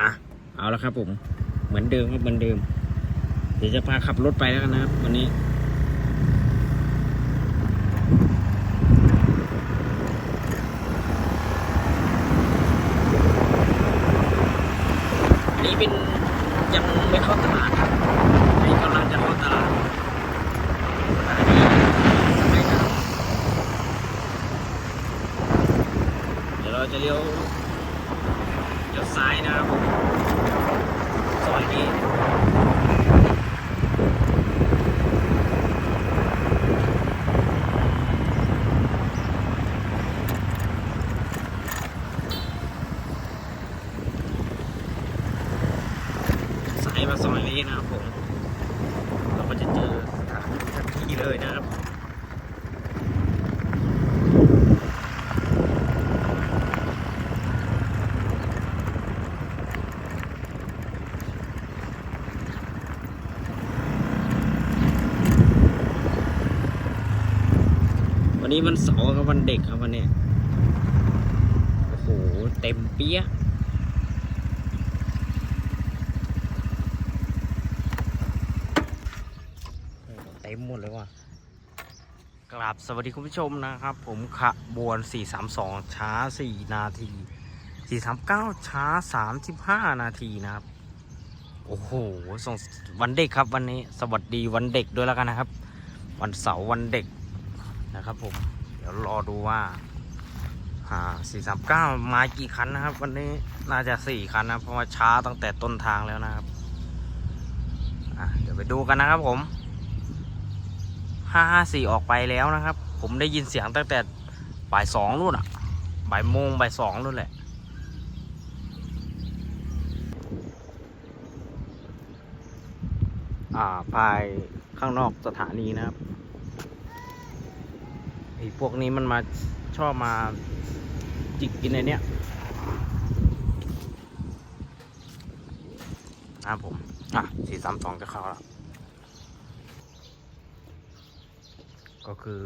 อะเอาแล้วครับผมเหมือนเดิมครับเหมือนเดิม เดี๋ยวจะพาขับรถไปแล้วกันนะครับวันนี้นี้เป็นยังไม่เข้าตลาดครับอันนี้กำลังจะเข้าตลาดอันนี้ไม่ครับเดี๋ยวเราจะเลี้ยวเลี้ยวซ้ายนะครับผมซอยนี้สายมาซอยนี้นะครับผม เราก็จะเจอสถานที่ทันทีเลยนะครับ วันนี้วันเสาร์กับ วันเด็กครับวันนี้ โอ้โห เต็มเปี้ยะเต็มหมดเลยว่ะกราบสวัสดีคุณผู้ชมนะครับ ผมขบวน 432 ช้า 4 นาที 439 ช้า 35 นาทีนะครับ โอ้โหส่งวันเด็กครับวันนี้ สวัสดีวันเด็กด้วยแล้วกันนะครับ วันเสาร์วันเด็กนะครับผม ดี๋ยวรอดูว่าหา439มเก้ามากี่คันนะครับ วันนี้น่าจะ4คันนะเพราะว่าช้าตั้งแต่ต้นทางแล้วนะครับอะเดี๋ยวไปดูกันนะครับผม554ออกไปแล้วนะครับ ผมได้ยินเสียงตั้งแต่บ่ายสองนู่นอะบ่ายโมงบ่ายสองนู่นแหละอ่าภายข้างนอกสถานีนะครับ ไอ้พวกนี้มันมาชอบมาจิกกินในเนี้ยนะครับผม อะสี่สามสองจะเข้าแล้วก็คือ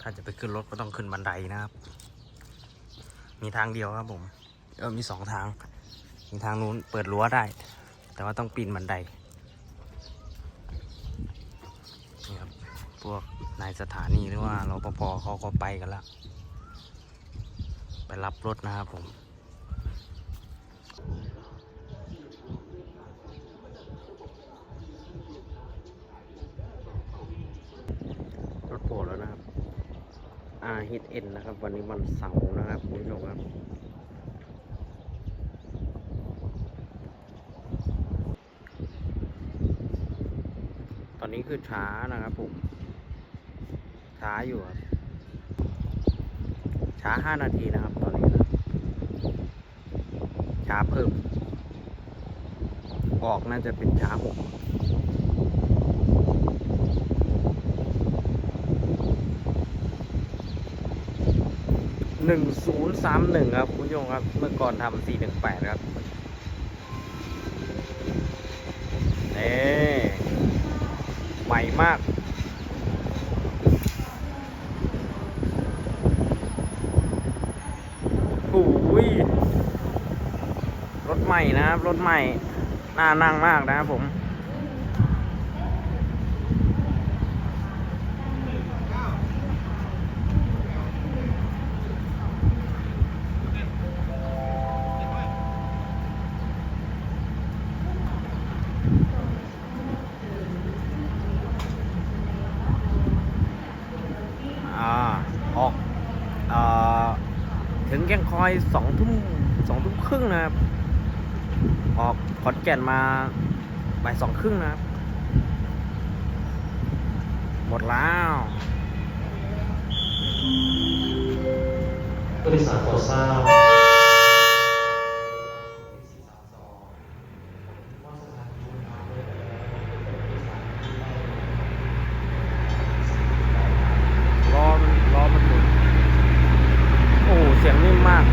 ถ้าจะไปขึ้นรถก็ต้องขึ้นบันไดนะครับ มีทางเดียวครับผม เออมีสองทาง มีทางนู้นเปิดรั้วได้ แต่ว่าต้องปีนบันได นี่ครับ พวก นายสถานีหรือว่ารปภเขาก็ไปกันละไปรับรถนะครับผมรถโผล่แล้วนะครับ R H N นะครับ วันนี้วันเสาร์นะครับคุณผู้ชมครับตอนนี้คือช้านะครับผม ช้าอยู่ครับ ช้าห้านาทีนะครับตอนนี้นะช้าเพิ่ม ออกน่าจะเป็นช้าหกหนึ่งศูนย์สามหนึ่งครับ คุณผู้ชมครับ เมื่อก่อนทำสี่หนึ่งแปดครับนี่ใหม่มาก โอ้ย รถใหม่นะครับ รถใหม่ น่านั่งมากนะครับผม อ่า ออกอ่าถึงแก่งคอยสอง สองทุ่มครึ่งนะครับ ออกขอนแก่นมาบ่ายสองครึ่งนะครับ หมดแล้วผู้โดยสารโปรดทราบ รอมันรอมันหมุน โอ้โหเสียงนิ่มมาก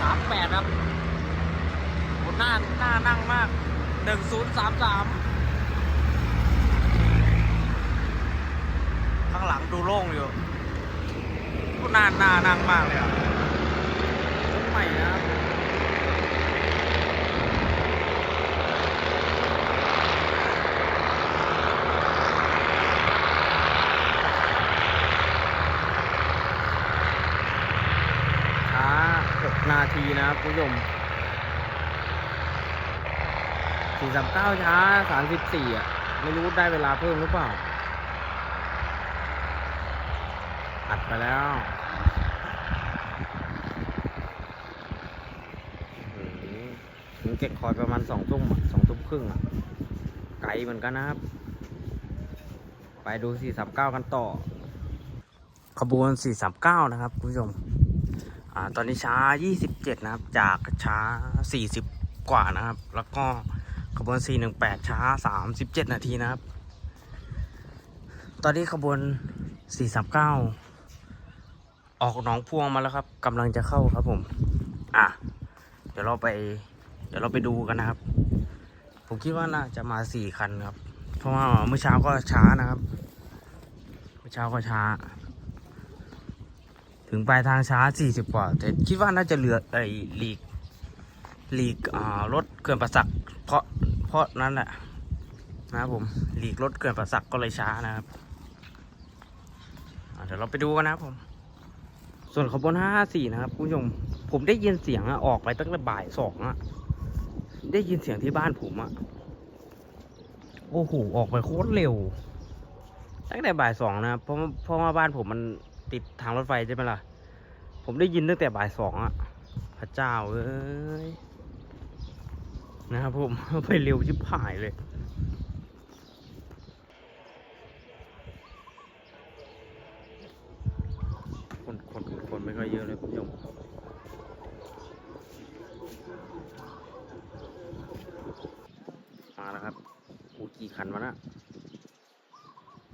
สามแปดครับโหหน้าหน้านั่งมาก หนึ่งศูนย์สามสาม ดูโล่งอยู่ก็นานนานั่งมากเลยอะรถใหม่นะครับช้า6นาทีนะครับคุณผู้ชม สี่สามเก้าช้าสามสิบสี่อะ ไม่รู้ได้เวลาเพิ่มหรือเปล่า อัดไปแล้วอื้อหือถึงเก็กคอยประมาณสองทุ่มสองทุ่มครึ่งอะ ไกลเหมือนกันนะครับ ไปดูสี่สามเก้ากันต่อ ขบวนสี่สามเก้านะครับ คุณผู้ชมอ่าตอนนี้ช้ายี่สิบเจ็ดนะครับ จากช้าสี่สิบกว่านะครับ แล้วก็ ขบวน 418 ช้า 37 นาทีนะครับ ตอนนี้ขบวน 439 ออกหนองพวงมาแล้วครับกำลังจะเข้าครับผม อะ เดี๋ยวเราไป เดี๋ยวเราไปดูกันนะครับ ผมคิดว่าน่าจะมา 4 คันครับ เพราะว่าเมื่อเช้าก็ช้านะครับ เมื่อเช้าก็ช้า ถึงปลายทางช้า 40 กว่า แต่คิดว่าน่าจะเหลือไอ้หลีกหลีกอ่ารถเกินประสัก ราะนั้นแหละนะครับผมหลีกรถเกินประสักก็เลยช้านะครับเดี๋ยวเราไปดูกันนะครับผม ส่วนขบวน554 นะครับคุณผู้ชมผมได้ยินเสียงอะออกไปตั้งแต่บ่ายสองอะได้ยินเสียงที่บ้านผมอะโอ้โหออกไปโคตรเร็ว ตั้งแต่บ่ายสองนะครับเพราะเพราะว่าบ้านผมมันติดทางรถไฟใช่ไหมล่ะผมได้ยินตั้งแต่บ่ายสองอะพระเจ้าเอ้ย นะครับผมไปเร็วชิบหายเลยคนคนคนไม่ค่อยเยอะเลยคุณผู้ชมมาแล้วครับโอ้กี่คันวะนะ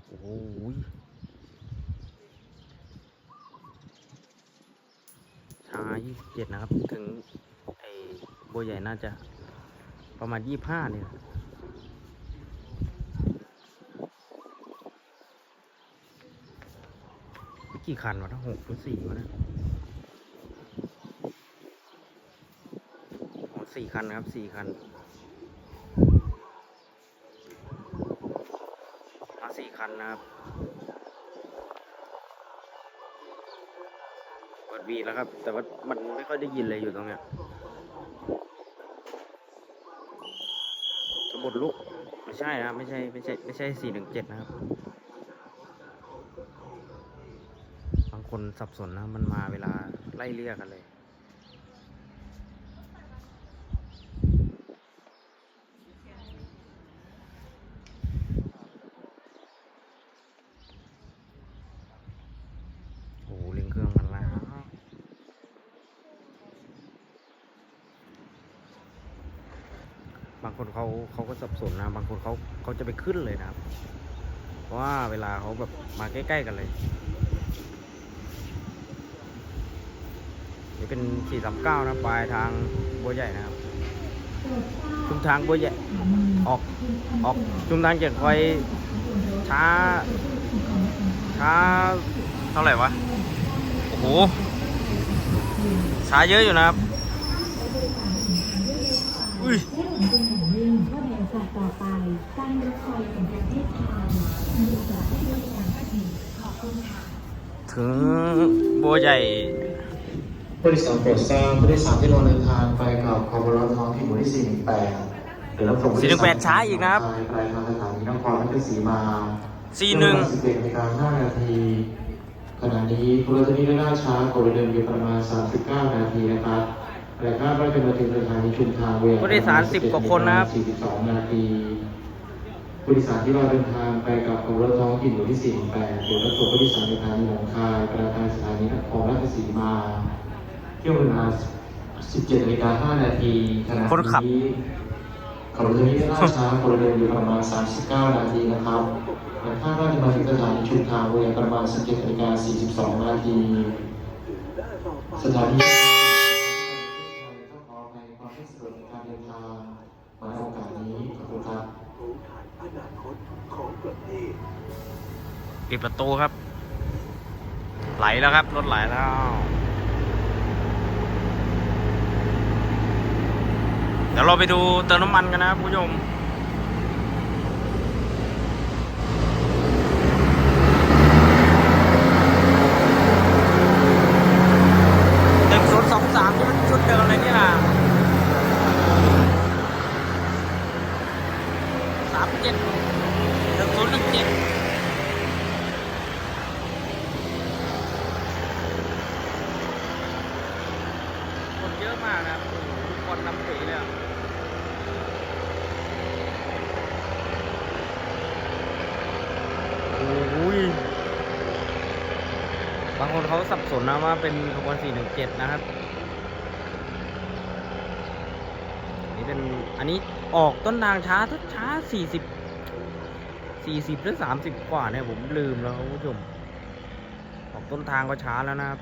โอ้โหช้ายี่สิบเจ็ดนะครับ ถึงไอ้บัวใหญ่น่าจะ ประมาณยี่ห้าเนี่ยกี่คันวะทั้งหกหรือสี่วะนะอ๋อสี่คันนะครับสี่คันมาสี่คันนะครับ เปิดวีแล้วครับ แต่ว่ามันไม่ค่อยได้ยินเลยอยู่ตรงเนี้ย สมุดลูกไม่ใช่นะไม่ใช่ไม่ใช่ไม่ใช่สี่หนึ่งเจ็ดนะครับ บางคนสับสนนะมันมาเวลาไล่เรียกกันเลย โอ้โหเร่งเครื่องกันแล้ว บางคนเขาเขาก็สับสนนะ บางคนเขาเขาจะไปขึ้นเลยนะครับ เพราะว่าเวลาเขาแบบมาใกล้ ๆ กันเลย นี่เป็น 439 นะปลายทางบัวใหญ่นะครับ ชุมทางบัวใหญ่ ออกออกชุมทางเจ็ดคอยช้า ช้า เท่าไหร่วะ โอ้โห ช้าเยอะอยู่นะครับ อุ้ย ว่าในโอกาสต่อไป การรถไฟแห่งประเทศไทยมีโอกาสให้บริการที่ดีขอบคุณค่ะ ถึงบัวใหญ่ผู้โดยสารโปรดทราบผู้โดยสารที่รอเดินทางไปกับขบวนรถท้องที่หมู่ที่ 418หรือรับส่งผู้โดยสาร418ช้าอีกนะครับปลายทางสถานีนครราชสีมาสี่หนึ่ง11นาฬิกา5นาทีขณะนี้ผู้โดยสารที่ได้ล่าช้ากว่าเดิมอยู่ประมาณ 39 นาทีนะครับและคาดว่าจะมาถึงสถานีชุมทางเวลาผู้โดยสาร 10 กว่าคนนะครับ 42 นาที ผู้โดยสารที่รอเดินทางไปกับขบรถท้องถิ่นหมู่ที่ 48หรือรถทัวร์ผู้โดยสารในสถานีหนองคายปลายทางสถานีนครราชสีมา เที่ยวเวลา17นาฬิกา5นาทีขณะนี้ขบวนนี้ได้ล่าช้าคนเดินอยู่ประมาณ 39 นาทีนะครับและคาดว่าจะมาถึงสถานีชุมทางเวลาประมาณ17นาฬิกา42 นาทีสถานี ปิดประตูครับ ไหลแล้วครับ รถไหลแล้ว เดี๋ยวเราไปดูเติมน้ำมันกันนะครับผู้ชม คนเขาสับสนะว่าเป็นขบวน 417 นะครับ นี่เป็น อันนี้ออกต้นทางช้าทุกช้า 40 40 หรือ 30 กว่าเนี่ยผมลืมแล้วคุณผู้ชม ออกต้นทางก็ช้าแล้วนะครับ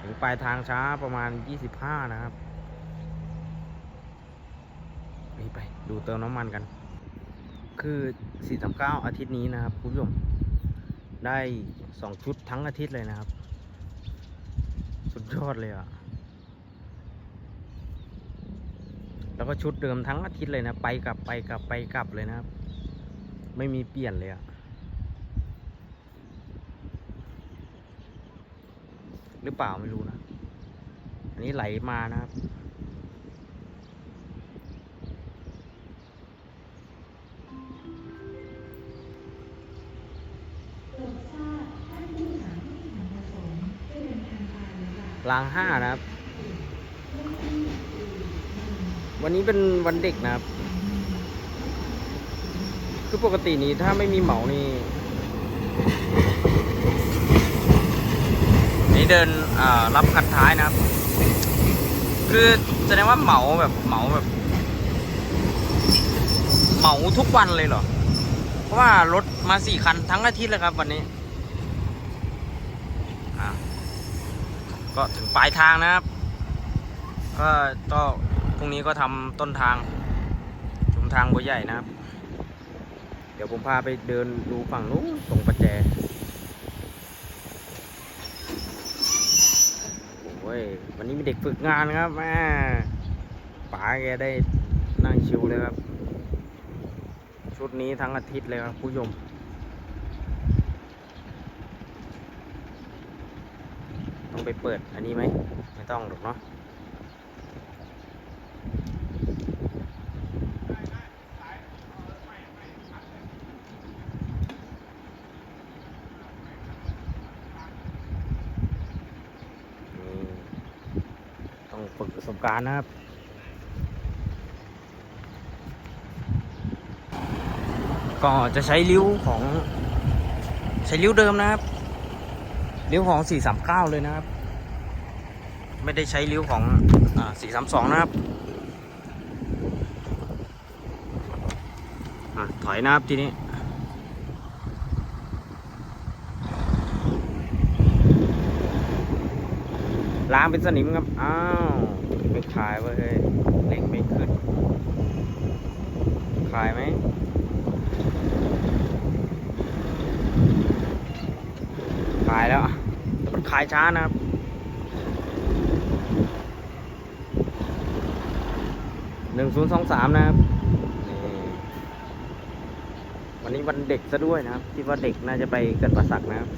ถึงปลายทางช้าประมาณ 25 นะครับ นี่ไปดูเติมน้ำมันกัน คือ 439 อาทิตย์นี้นะครับคุณผู้ชม ได้สองชุดทั้งอาทิตย์เลยนะครับ สุดยอดเลยอะ่ะ แล้วก็ชุดเดิมทั้งอาทิตย์เลยนะ ไปกลับไปกลับไปกลับเลยนะครับ ไม่มีเปลี่ยนเลยอะ่ะ หรือเปล่าไม่รู้นะ อันนี้ไหลมานะครับ รางห้านะครับ วันนี้เป็นวันเด็กนะครับ คือปกตินี้ถ้าไม่มีเหมานี่ นี่เดินรับคันท้ายนะครับ คือแสดงว่าเหมาแบบเหมาแบบ เหมาทุกวันเลยเหรอ เพราะว่ารถมาสี่คันทั้งอาทิตย์เลยครับวันนี้ อ่า ก็ถึงปลายทางนะครับก็ก็พรุ่งนี้ก็ทำต้นทางชุมทางบัวใหญ่นะครับ เดี๋ยวผมพาไปเดินดูฝั่งนู้นตรงประแจโอ้ยวันนี้มีเด็กฝึกงานครับแม่ป๋าแกได้นั่งชิวเลยครับ ชุดนี้ทั้งอาทิตย์เลยครับผู้ชม ต้องไปเปิดอันนี้ไหม ไม่ต้องหรอกเนาะต้องฝึกประสบการณ์นะครับก็จะใช้ริ้วของ ใช้ริ้วเดิมนะครับ ริ้วของ 439 เลยนะครับ ไม่ได้ใช้ริ้วของอ่า432 นะครับอถอยนะครับทีนี้ล้างเป็นสนิมครับ อ้าวไม่คลายเว้ยเล็งไม่ขึ้นคลายไหม คลายแล้วแต่มันขายช้านะครับหนึ่งศูนย์สองสามนะครับวันนี้วันเด็กซะด้วยนะครับคิดว่าเด็กน่าจะไปเกิดประสักนะครับ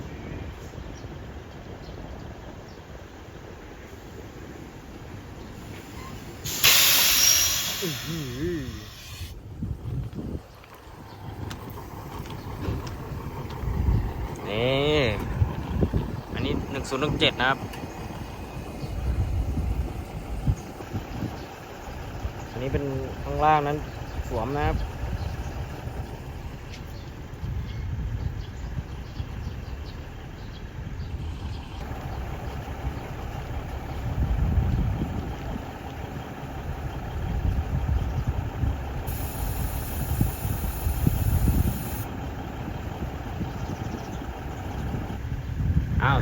อื้อหือนี่ อันนี้หนึ่ง ศูนย์หนึ่งเจ็ดนะครับอันนี้เป็นข้างล่างนั้นสวมนะครับ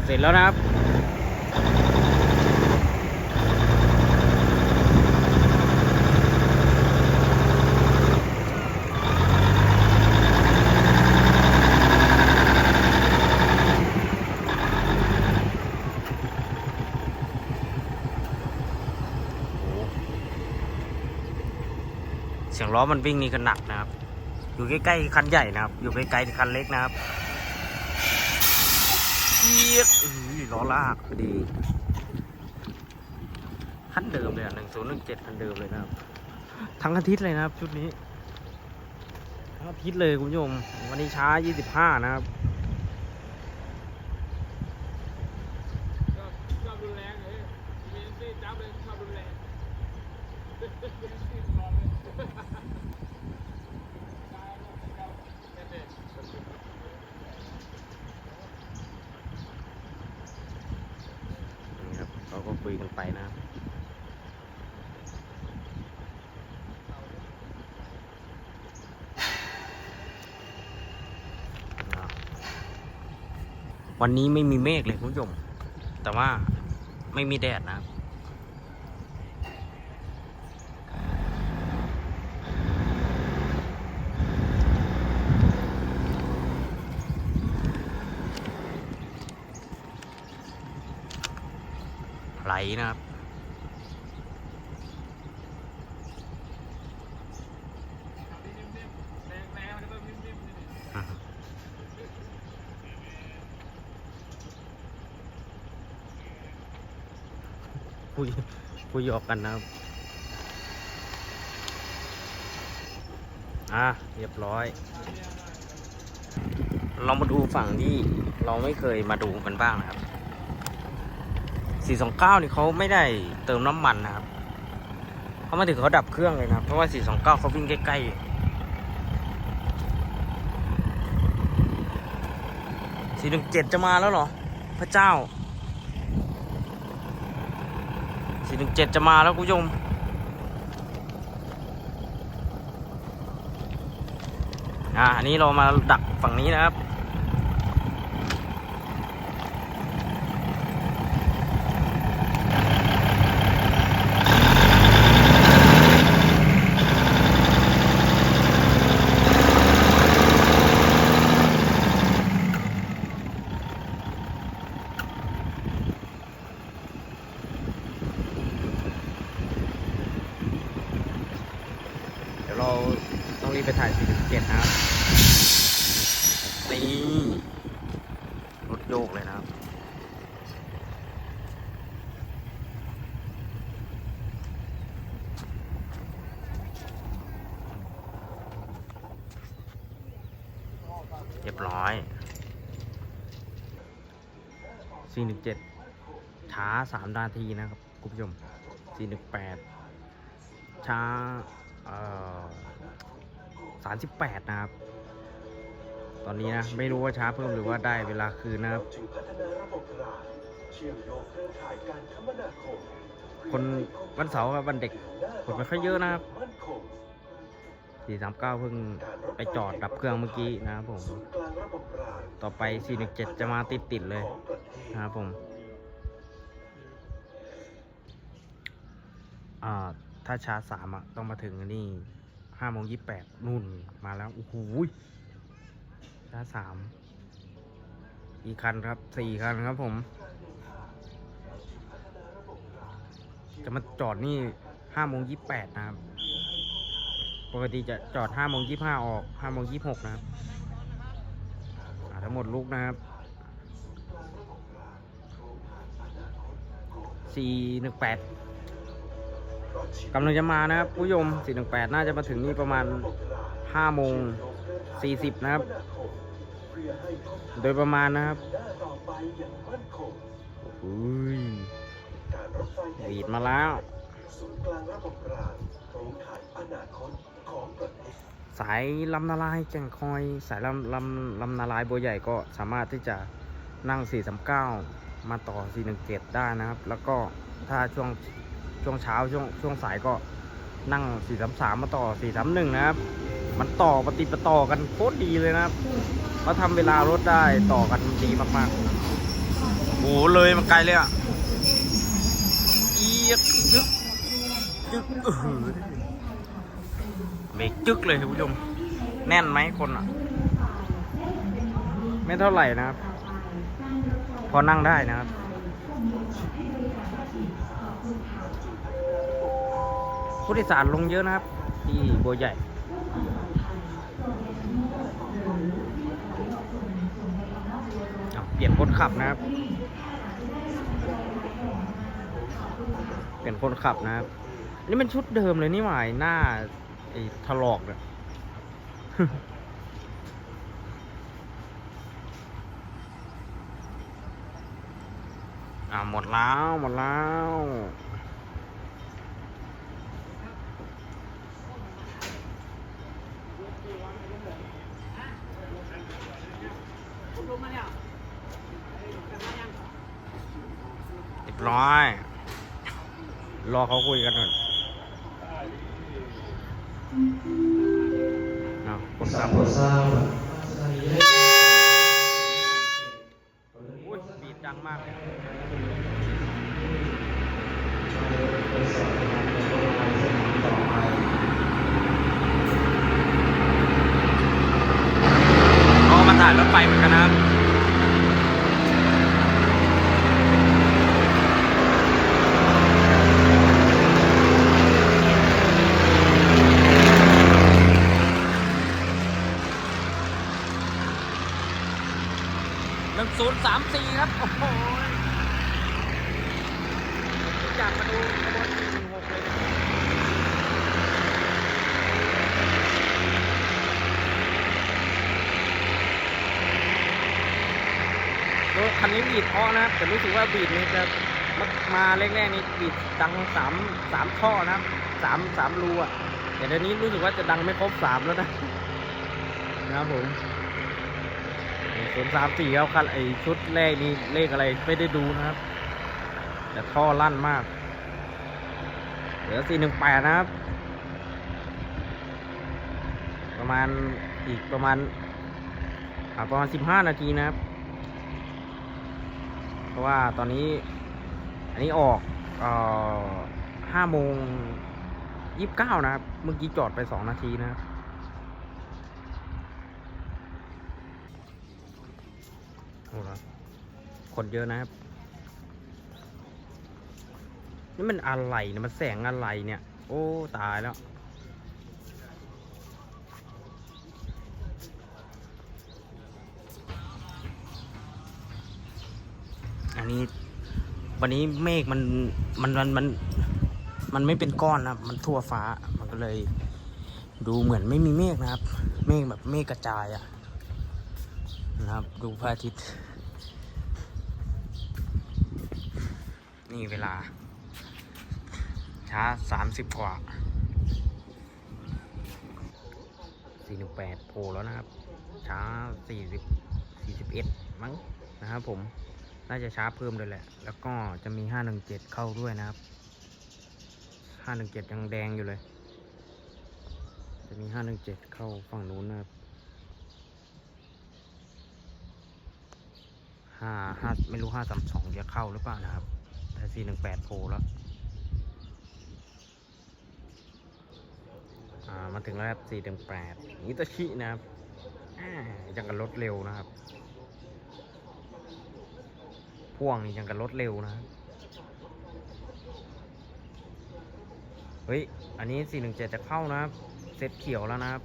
เสร็จแล้วนะครับ เสียงล้อมันวิ่งนี่ก็หนักนะครับ อยู่ใกล้ๆคันใหญ่นะครับ อยู่ใกล้ๆคันเล็กนะครับ อียดอื้อล้อลากพอดีคันเดิมเลยอะหนึ่งศูนย์หนึ่งเจ็ดคันเดิมเลยนะครับ ทั้งอาทิตย์เลยนะครับ ชุดนี้ทั้งอาทิตย์เลยคุณผู้ชมวันนี้ช้า25นะครับชอบชอบรุนแรงเลยมีซี่จับเลยชอบรุนแรงซี่ร้อนเลย นี่ครับเขาก็คุยกันไปนะครับอ่า วันนี้ไม่มีเมฆเลยคุณผู้ชม แต่ว่าไม่มีแดดนะ ไหลนะครับ แรงแรงมันก็ต้องนิ่มๆนี่ คุยคุยหยอกกันนะครับ อะเรียบร้อย เรามาดูฝั่งที่เราไม่เคยมาดูกันบ้างนะครับ 429 นี่เขาไม่ได้เติมน้ำมันนะครับ เขามาถึงเขาดับเครื่องเลยนะครับ เพราะว่า 429 เขาวิ่งใกล้ๆ417จะมาแล้วเหรอ พระเจ้า 417จะมาแล้วคุณผู้ชมอ่าอันนี้เรามาดักฝั่งนี้นะครับ เดี๋ยวเราต้องรีบไปถ่าย 417 นะครับ นี่รถโยกเลยนะครับ เรียบร้อย 417ช้า 3 นาทีนะครับ คุณผู้ชม 418 ช้าเอ่อ38 นะครับ ตอนนี้นะ ไม่รู้ว่าช้าเพิ่มหรือว่าได้เวลาคืนนะครับ คนวันเสาร์กับวันเด็กคนไม่ค่อยเยอะนะครับ 439 เพิ่งไปจอดดับเครื่องเมื่อกี้นะครับผม ต่อไป 417 จะมาติดติดเลยนะครับผม อ่า ถ้าช้าสามอะ ต้องมาถึงนี่ห้าโมงยี่แปดนู่นมาแล้ว โอ้โหยช้าสามกี่คันครับสี่คันครับผม จะมาจอดนี่ห้าโมงยี่แปดนะครับ ปกติจะจอดห้าโมงยี่ห้าออกห้าโมงยี่หกนะครับอ่าทั้งหมดลูกนะครับสี่หนึ่งแปดกำลังจะมานะครับผู้ชมสี่หนึ่งแปดน่าจะมาถึงนี่ประมาณห้าโมงสี่สิบนะครับเพื่อให้ท่องโดยประมาณนะครับหน้าต่อไปอย่างมั่นคงอุ้ยการรถไฟแห่งบีดมาแล้วศูนย์กลางระบบรางโครงข่ายอนาคต สายลำนาลายแก่งคอย สายลำลำลำนาลายบัวใหญ่ก็สามารถที่จะนั่ง 439 มาต่อ 417 ได้นะครับ แล้วก็ถ้าช่วงช่วงเช้าช่วงช่วงสายก็นั่ง 433 มาต่อ 431 นะครับ มันต่อปฏิดปต่อกันโคตรดีเลยนะครับเขาทำเวลารถได้ต่อกันดีมากๆโอ้โหเลยมันไกลเลยอะเอียดจึ๊กจึ๊ก เบรกจึ๊กเลยคุณผู้ชม แน่นไหมคนอะ ไม่เท่าไหร่นะครับ พอนั่งได้นะครับผู้โดยสารลงเยอะนะครับ ที่บัวใหญ่เปลี่ยนคนขับนะครับ เปลี่ยนคนขับนะครับ นี่มันชุดเดิมเลยนี่หมายหน้า ถลอกเนี่ยอ่าหมดแล้ว หมดแล้วเรียบร้อย รอเขาคุยกันก่อนเอ สาขัมบโปรดทราบอุ้ยบีดดังมากเลยมาถ่ายรถไฟเหมือนกันนะครับ หนึ่งศูนย์สามสี่ครับ โอ้โหอยากมาดูขบวนหนึ่งหกเลยนะรถคันนี้บีดเพราะนะครับแต่รู้สึกว่า บีดนี่จะมามาแรกๆนี่บีดดังสามสามท่อนะครับสามสามรูอะแต่เดี๋ยวนี้รู้สึกว่าจะดังไม่ครบสามแล้วนะนะครับผมศูนย์สามสี่ครับคันไอชุดแรกนี่เลขอะไรไม่ได้ดูนะครับ แต่ท่อลั่นมาก เหลือสี่หนึ่งแปดนะครับ ประมาณอีกประมาณประมาณสิบห้านาทีนะครับ ราะว่าตอนนี้อันนี้ออกเอ่อห้าโมงยี่สิบเก้านะครับ เมื่อกี้จอดไปสองนาทีนะครับโอ้โหคนเยอะนะครับ นี่มันอะไรเนี่ยมันแสงอะไรเนี่ย โอ้ ตายแล้ว นี้ วันนี้เมฆมันมันมันมันมันไม่เป็นก้อนนะครับ มันทั่วฟ้ามันก็เลย ดูเหมือนไม่มีเมฆนะครับ เมฆแบบเมฆกระจายอะนะครับ ดูพระอาทิตย์ นี่เวลา ช้าสามสิบกว่าสี่หนึ่งแปดโผล่แล้วนะครับ ช้าสี่สิบสี่สิบเอ็ดมั้งนะครับผม น่าจะช้าเพิ่มเลยแหละ แล้วก็จะมีห้าหนึ่งเจ็ดเข้าด้วยนะครับห้าหนึ่งเจ็ดยังแดงอยู่เลย จะมีห้าหนึ่งเจ็ดเข้าฝั่งนู้นนะครับห้าห้าไม่รู้ห้าสามสองจะเข้าหรือเปล่านะครับ แต่สี่หนึ่งแปดโผล่แล้ว อ่า มาถึงแล้วครับสี่หนึ่งแปดนิตาชินะครับ อ่ายังกับรถเร็วนะครับ พ่วงนี่ยังกับรถเร็วนะ เฮ้ย อันนี้สี่หนึ่งเจ็ดจะเข้านะครับ เซตเขียวแล้วนะครับ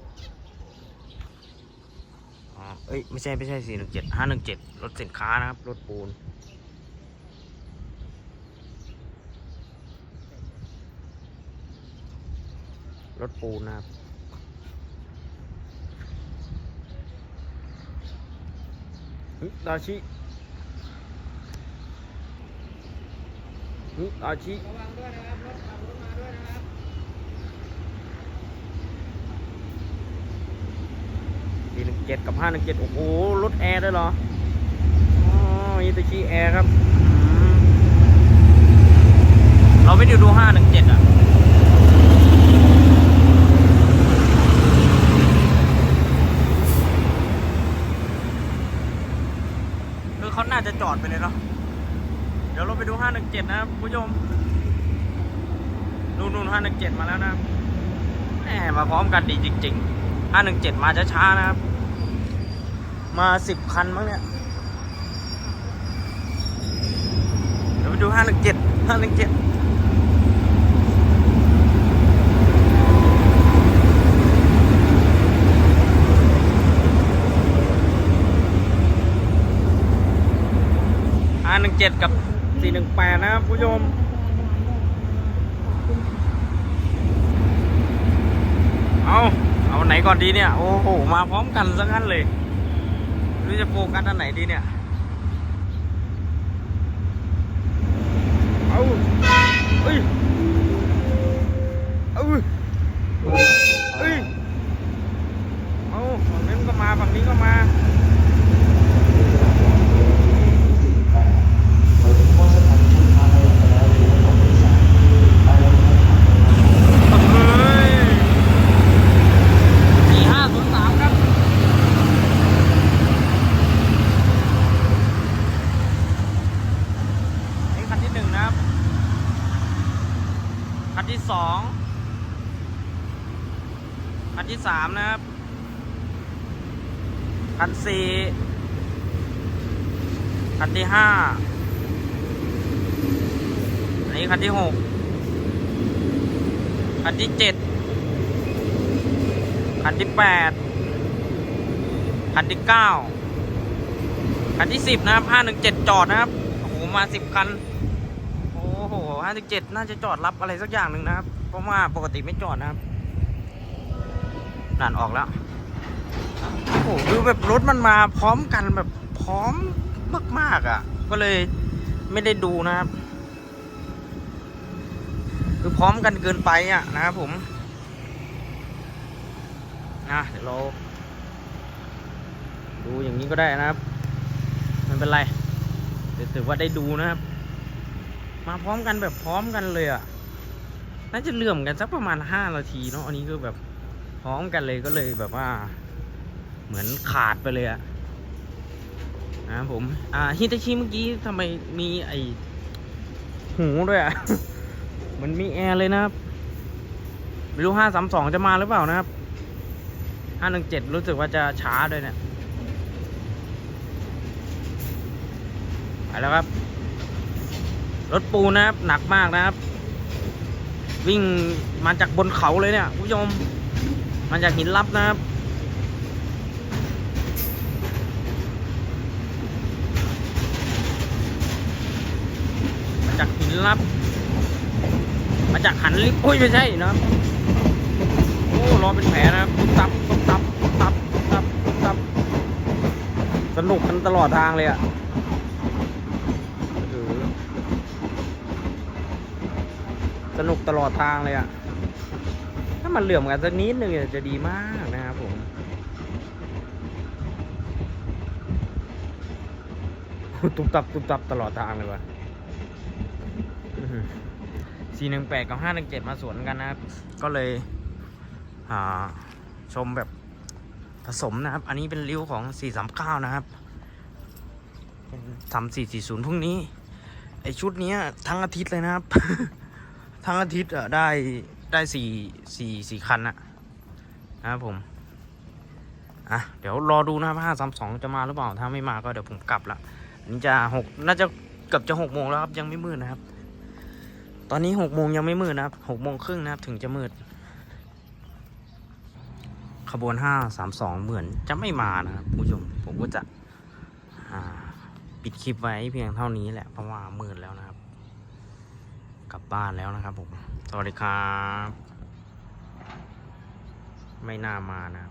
อ๋อเอ้ย ไม่ใช่ ไม่ใช่สี่หนึ่งเจ็ดห้าหนึ่งเจ็ดรถสินค้านะครับ รถปูน รถปูนนะครับฮึดาชิ ฮึดาชิสี่หนึ่งเจ็ดกับห้าหนึ่งเจ็ดโอ้โห รถแอร์ได้เหรอ อ๋อยิตาชิแอร์ครับ เราไม่ได้ดูห้าหนึ่งเจ็ดอะคือเขาน่าจะจอดไปเลยเนาะ ดี๋ยวเราไปดู 517 นะครับคุณผู้ชมนู่นๆ517 มาแล้วนะครับแหมมาพร้อมกันดีจริง ๆ 517 มาช้าๆนะครับ มา 10 คันมั้งเนี่ยเดี๋ยวไปดู 517 517ห้าหนึ่งเจ็ดกับ สี่หนึ่งแปดนะครับผู้ชมเอาเอาไหนก่อนดีเนี่ย โอ้โห มาพร้อมกันซะงั้นเลยรู้จะโฟกัสอันไหนดีเนี่ยเอาเอ้ย เอาเอ้ย เอาฝั่งนั้นก็มา ฝั่งนี้ก็มา เฮ้ยสี่ห้าศูนย์สามครับนี่คันที่หนึ่งนะครับ คันที่สอง คันที่สามนะครับ คันสี่ คันที่ห้า อันนี้คันที่หก คันที่เจ็ด คันที่แปด คันที่ เก้าคันที่สิบนะครับห้าหนึ่งเจ็ดจอดนะครับ โอ้โห มาสิบคัน โอ้โหห้าสิบเจ็ดน่าจะจอดรับอะไรสักอย่างหนึ่งนะครับ เพราะว่าปกติไม่จอดนะครับนั่นออกแล้ว โอ้โหคือแบบรถมันมาพร้อมกันแบบพร้อมมากๆอะ ก็เลยไม่ได้ดูนะครับ คือพร้อมกันเกินไปอะนะครับผมนะเดี๋ยวเรา ดูอย่างนี้ก็ได้นะครับไม่เป็นไรเดี๋ยวถือว่าได้ดูนะครับ มาพร้อมกันแบบพร้อมกันเลยอะน่าจะเหลื่อมกันสักประมาณห้านาทีเนาะอันนี้คือแบบพร้อมกันเลยก็เลยแบบว่า เหมือนขาดไปเลยอะนะครับผม อ่าฮิตาชิเมื่อกี้ทำไมมีไอหูด้วยอะมันมีแอร์เลยนะครับไม่รู้ห้าสามสองจะมาหรือเปล่านะครับห้าหนึ่งเจ็ดรู้สึกว่าจะช้าด้วยเนี่ย ไปแล้วครับ รถปูนะครับ หนักมากนะครับ วิ่งมาจากบนเขาเลยเนี่ยคุณผู้ชมมาจากหินลับนะครับมาจากหินลับ มาจากหันลิฟต์โอ้ยไม่ใช่นะครับโอ้รอเป็นแผลนะครับตุ๊บตับตุ๊บตับตุ๊บตับตุ๊บตับตุ๊บตับสนุกกันตลอดทางเลยอะ่ะเออส นุกตลอดทางเลยอะถ้ามันเหลื่อมกันสักนิดนึงจะดีมากนะครับผม ตุ๊บตับตุ๊บตับตลอดทางเลยวะสี่หนึ่งแปดกับห้าหนึ่งเจ็ดมาสวนกันนะครับ ก็เลยชมแบบผสมนะครับ อันนี้เป็นริ้วของสี่สามเก้านะครับสามสี่สี่ศูนย์พรุ่งนี้ ไอชุดนี้ทั้งอาทิตย์เลยนะครับ ทั้งอาทิตย์อะได้ได้สี่สี่สี่คันอะนะครับผม อะ เดี๋ยวรอดูนะครับห้าสามสองจะมาหรือเปล่า ถ้าไม่มาก็เดี๋ยวผมกลับละอันนี้จะหกน่าจะเกือบจะหกโมงแล้วครับ ยังไม่มืดนะครับ ตอนนี้หกโมงยังไม่มืดนะครับหกโมงครึ่งนะครับ ถึงจะมืด ขบวนห้าสามสองเหมือนจะไม่มานะครับผู้ชม ผมก็จะปิดคลิปไว้เพียงเท่านี้แหละ เพราะว่ามืดแล้วนะครับ กลับบ้านแล้วนะครับผม สวัสดีครับ ไม่น่ามานะครับ